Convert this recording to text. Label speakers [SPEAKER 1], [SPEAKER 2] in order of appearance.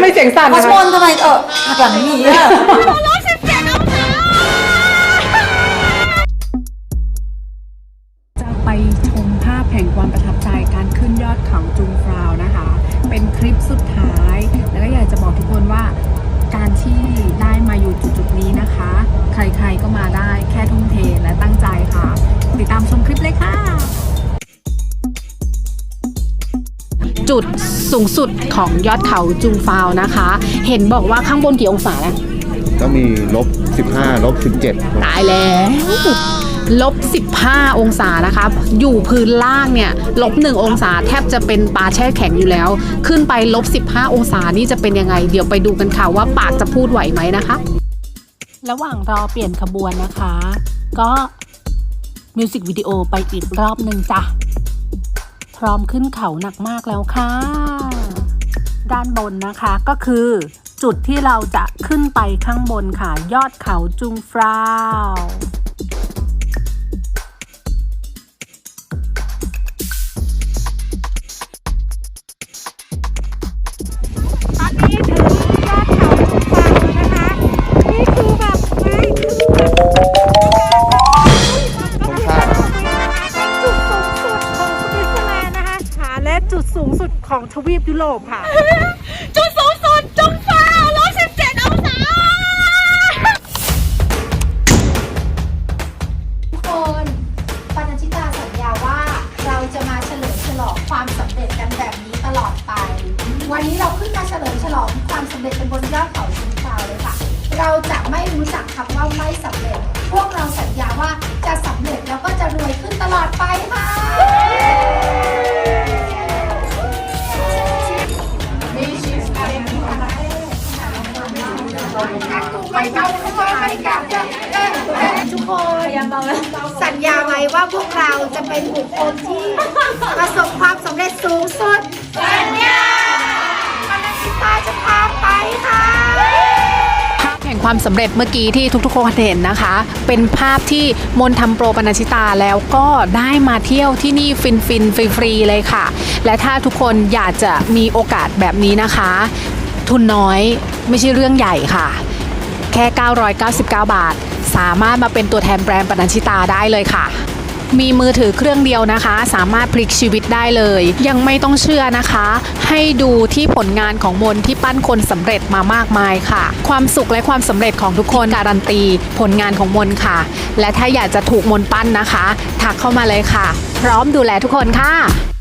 [SPEAKER 1] ำไมเสียงสั่น
[SPEAKER 2] พั
[SPEAKER 1] นะ
[SPEAKER 2] ช
[SPEAKER 1] คะ
[SPEAKER 2] มนทำไมเออหักหลังหนีอะ
[SPEAKER 3] จะไปชมภาพแห่งความประทับใจการขึ้นยอดเขาจุงฟราวนะคะ เป็นคลิปสุดท้าย แล้วก็อยาก จุดสูงสุดของยอดเขาจุงฟาวนะคะ เห็นบอกว่าข้างบนกี่องศานะ
[SPEAKER 4] ก็มีลบ 15 ลบ 17
[SPEAKER 3] ตายแล้ว ลบ 15 องศานะคะ อยู่พื้นล่างเนี่ย ลบ 1 องศาแทบจะเป็นปลาแช่แข็งอยู่แล้ว ขึ้นไปลบ 15 องศานี่จะเป็นยังไง เดี๋ยวไปดูกันค่ะว่าปากจะพูดไหวไหมนะคะ ระหว่างรอเปลี่ยนขบวนนะคะ ก็มิวสิกวิดีโอไปอีกรอบหนึ่งจ้ะ พร้อมขึ้นเขาหนักมากแล้วค่ะ ด้านบนนะคะก็คือจุดที่เราจะขึ้นไปข้างบนค่ะ ยอดเขาจุงฟราว
[SPEAKER 5] ดขอ
[SPEAKER 4] ง
[SPEAKER 5] ทวีปยุโรปค่ะ จุดสูงสุดจงฟ้าร้อยสิบเจ็ดองศา
[SPEAKER 6] ทุกคนปานัญชิตาสัญญาว่าเราจะมาเฉลิมฉลองความสำเร็จกันแบบนี้ตลอดไป วันนี้เราขึ้นมาเฉลิมฉลองความสำเร็จกันบนยอดเขาชิงฟาวเลยค่ะ เราจะไม่รู้จักคำว่าไม่สำเร็จ พวกเราสัญญา ทุกคนสัญญาไว้ว่าพวกเราจะเป็นบุคคลที่ประสบความสำเร็จสูงสุด สัญญาปนัญชิตาจะพาไปค่ะ
[SPEAKER 3] ภาพแห่งความสำเร็จเมื่อกี้ที่ทุกๆคนเห็นนะคะ เป็นภาพที่มนทำโปรปนัชิตาแล้วก็ได้มาเที่ยวที่นี่ฟินฟินฟรีๆเลยค่ะ และถ้าทุกคนอยากจะมีโอกาสแบบนี้นะคะ ทุนน้อย ไม่ใช่เรื่องใหญ่ค่ะ แค่ 999 บาท สามารถมาเป็นตัวแทนแบรนด์ปนัญชิตาได้เลยค่ะ มีมือถือเครื่องเดียวนะคะ สามารถพลิกชีวิตได้เลย ยังไม่ต้องเชื่อนะคะ ให้ดูที่ผลงานของมนที่ปั้นคนสำเร็จมามากมายค่ะ ความสุขและความสำเร็จของทุกคนการันตี ผลงานของมนค่ะ และถ้าอยากจะถูกมนปั้นนะคะ ทักเข้ามาเลยค่ะ พร้อมดูแลทุกคนค่ะ